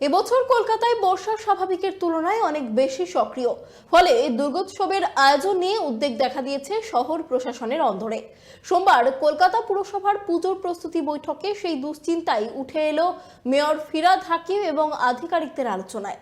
এবছর কলকাতায় বর্ষা স্বাভাবিকের তুলনায় অনেক বেশি সক্রিয়। ফলে দুর্গোৎসবের আয়োজন নিয়ে উদ্বেগ দেখা দিয়েছে শহর প্রশাসনের অন্দরে। সোমবার কলকাতা পুরসভার পুজোর প্রস্তুতি বৈঠকে সেই দুশ্চিন্তাই উঠে এলো মেয়র ফিরাদ হাকিম এবং আধিকারিকদের আলোচনায়।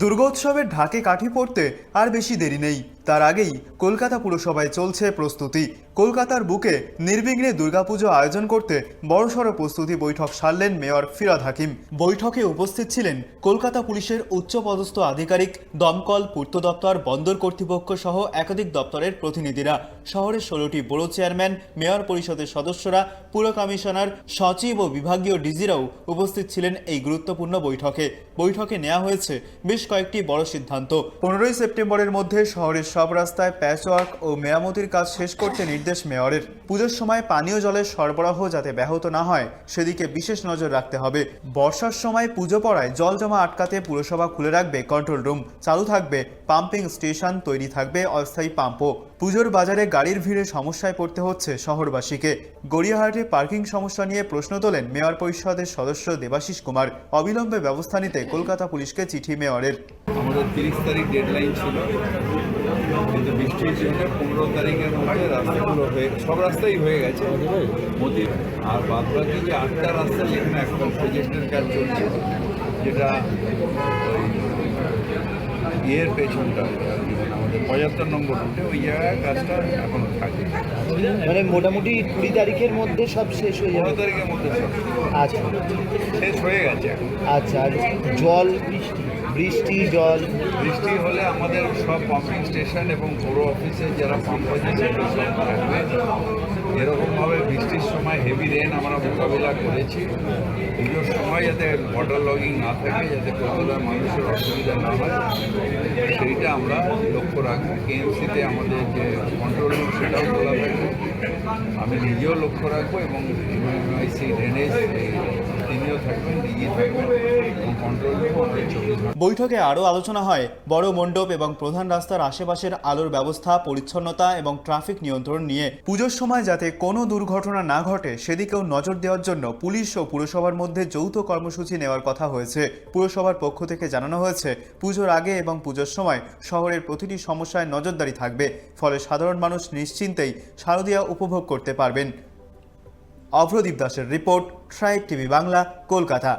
দুর্গোৎসবের ঢাকে কাঠি পড়তে আর বেশি দেরি নেই। তার আগেই কলকাতা পুরসভায় চলছে প্রস্তুতি। কলকাতার বুকে নির্বিঘ্নে দুর্গাপুজো আয়োজন করতে বড়সড় প্রস্তুতি বৈঠক সারলেন মেয়র ফিরাদ হাকিম। বৈঠকে উপস্থিত ছিলেন কলকাতা পুলিশের উচ্চপদস্থ আধিকারিক দমকল, পূর্ত দপ্তর, বন্দর কর্তৃপক্ষ সহ একাধিক দপ্তরের প্রতিনিধিরা। শহরের ষোলোটি বড় চেয়ারম্যান, মেয়র পরিষদের সদস্যরা, পুর কমিশনার, সচিব ও বিভাগীয় ডিজিরাও উপস্থিত ছিলেন এই গুরুত্বপূর্ণ বৈঠকে। বৈঠকে নেওয়া হয়েছে বেশ কয়েকটি বড় সিদ্ধান্ত। পনেরোই সেপ্টেম্বরের মধ্যে শহরের সব রাস্তায় প্যাচওয়ার্ক ও মেরামতির কাজ শেষ করতে নির্দেশ মেয়রের। পুজোর সময় পানীয় জলের সরবরাহ যাতে ব্যাহত না হয়, সেদিকে বিশেষ নজর রাখতে হবে। বর্ষার সময় পুজো পড়ায় জল জমা আটকাতে পুরসভা খুলে রাখবে কন্ট্রোল রুম। চালু থাকবে পাম্পিং স্টেশন, তৈরি থাকবে অস্থায়ী পাম্পও। পুজোর বাজারে গাড়ির ভিড়ে সমস্যায় পড়তে হচ্ছে শহরবাসীকে। গড়িয়াহাটে পার্কিং সমস্যা নিয়ে প্রশ্ন তোলেন মেয়র পরিষদের সদস্য দেবাশিস কুমার। অবিলম্বে ব্যবস্থা নিতে কলকাতা পুলিশকে চিঠি মেয়রের। আমাদের তিরিশ তারিখ ডেডলাইন ছিল। কিন্তু বৃষ্টির জন্য পনেরো তারিখের মধ্যে রাস্তাগুলো হয়ে সব রাস্তাই হয়ে গেছে। মোদি আর বাদ বাকি যে আটটা রাস্তা যেখানে এখন প্রজেক্টের কাজ চলছে যেটা ইয়ের পেছনটা আমাদের পঁচাত্তর নম্বর রুটে ওই জায়গায় কাজটা এখনও থাকে মানে মোটামুটি কুড়ি তারিখের মধ্যে সব শেষ হয়ে যাবে? তারিখের মধ্যে সব। আচ্ছা। শেষ হয়ে গেছে আচ্ছা আর জল বৃষ্টি? জল। বৃষ্টি হলে আমাদের সব পাম্পিং স্টেশন এবং বড় অফিসে যারা পাম্প আছে সেগুলো সব থাকবে এরকমভাবে বৃষ্টির সময় হেভি রেন আমরা মোকাবিলা করেছি। পুজোর সময় যাতে ওয়াটার লগিং না থাকে, যাতে কলকাতার মানুষের অসুবিধা না হয়, সেইটা আমরা লক্ষ্য রাখব কেএমসিতে আমাদের যে কন্ট্রোল রুম সেটাও খোলা থাকবে। আমি নিজেও লক্ষ্য রাখব এবং এমআইসি ড্রেনেজ বৈঠকে আরও আলোচনা হয়, বড় মণ্ডপ এবং প্রধান রাস্তার আশেপাশের আলোর ব্যবস্থা, পরিচ্ছন্নতা এবং ট্রাফিক নিয়ন্ত্রণ নিয়ে। পুজোর সময় যাতে কোনো দুর্ঘটনা না ঘটে, সেদিকেও নজর দেওয়ার জন্য পুলিশ ও পুরসভার মধ্যে যৌথ কর্মসূচি নেওয়ার কথা হয়েছে। পুরসভার পক্ষ থেকে জানানো হয়েছে, পুজোর আগে এবং পুজোর সময় শহরের প্রতিটি সমস্যায় নজরদারি থাকবে, ফলে সাধারণ মানুষ নিশ্চিন্তেই শারদীয়া উপভোগ করতে পারবেন। অভ্রদীপ দাসের report. Tribe TV Bangla Kolkata